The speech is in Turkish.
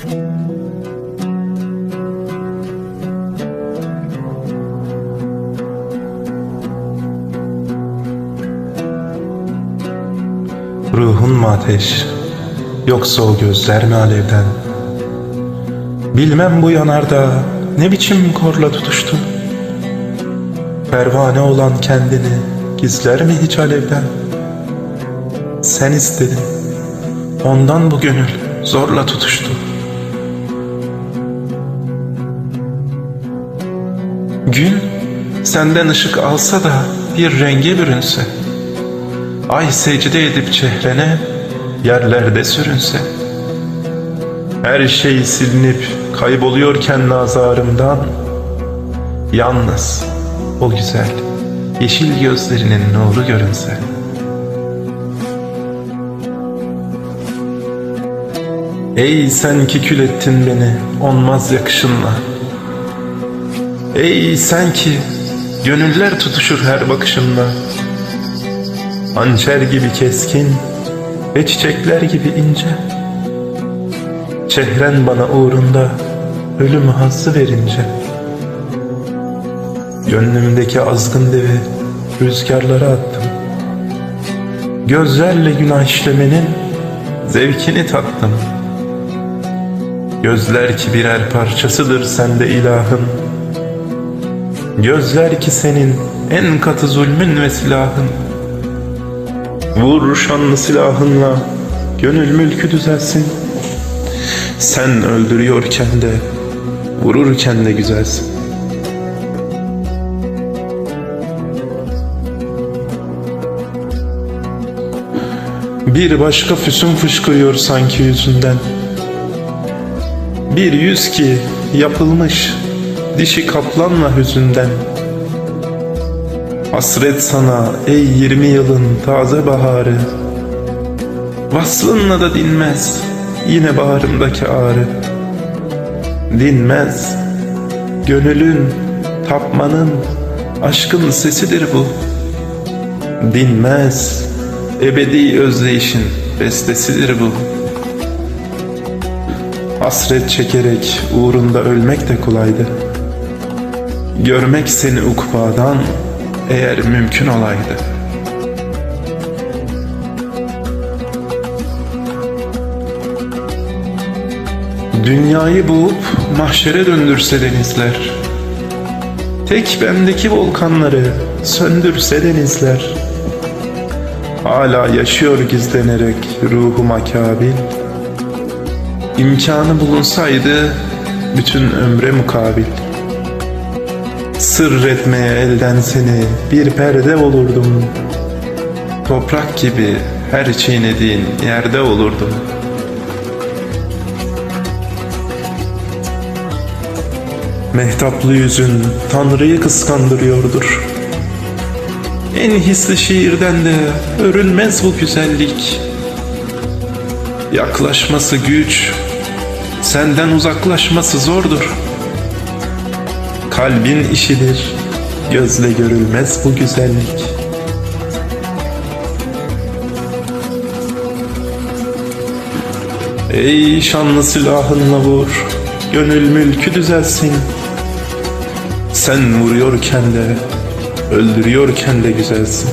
Ruhun mu ateş, yoksa o gözler mi alevden? Bilmem bu yanarda ne biçim korla tutuştu? Pervane olan kendini gizler mi hiç alevden? Sen istedin, ondan bu gönül zorla tutuştu. Gün senden ışık alsa da bir renge bürünse, Ay secde edip çehrene yerlerde sürünse, her şey silinip kayboluyorken nazarımdan, yalnız o güzel yeşil gözlerinin nuru görünse. Ey sen ki kül ettin beni onmaz yakışınla. Ey sen ki gönüller tutuşur her bakışınla. Hançer gibi keskin ve çiçekler gibi ince. Çehren bana uğrunda ölüm hazzı verince. Gönlümdeki azgın devi rüzgarlara attım. Gözlerle günah işlemenin zevkini tattım. Gözler ki birer parçasıdır sende ilahın. Gözler ki senin en katı zulmün ve silahın. Vur şanlı silahınla gönül mülkü düzelsin. Sen öldürüyorken de vururken de güzelsin. Bir başka füsun fışkırıyor sanki yüzünden. Bir yüz ki yapılmış dişi kaplanla hüzünden. Hasret sana ey yirmi yılın taze baharı. Vaslınla da dinmez yine bağrımdaki ağrı. Dinmez gönülün, tapmanın, aşkın sesidir bu. Dinmez ebedi özdeyişin bestesidir bu. Hasret çekerek uğrunda ölmek de kolaydı Görmek seni ukbadan eğer mümkün olaydı. Dünyayı boğup mahşere döndürse denizler, tek bendeki volkanları söndürse denizler, hala yaşıyor gizlenerek ruhuma kabil, imkanı bulunsaydı bütün ömre mukabil. Sır etmeye elden seni bir perde olurdum. Toprak gibi her çiğnediğin yerde olurdum. Mehtaplı yüzün Tanrı'yı kıskandırıyordur. En hisli şiirden de örülmez bu güzellik. Yaklaşması güç, senden uzaklaşması zordur Kalbin işidir, gözle görülmez bu güzellik. Ey şanlı silahınla vur, gönül mülkü düzelsin. Sen vuruyorken de, öldürüyorken de güzelsin.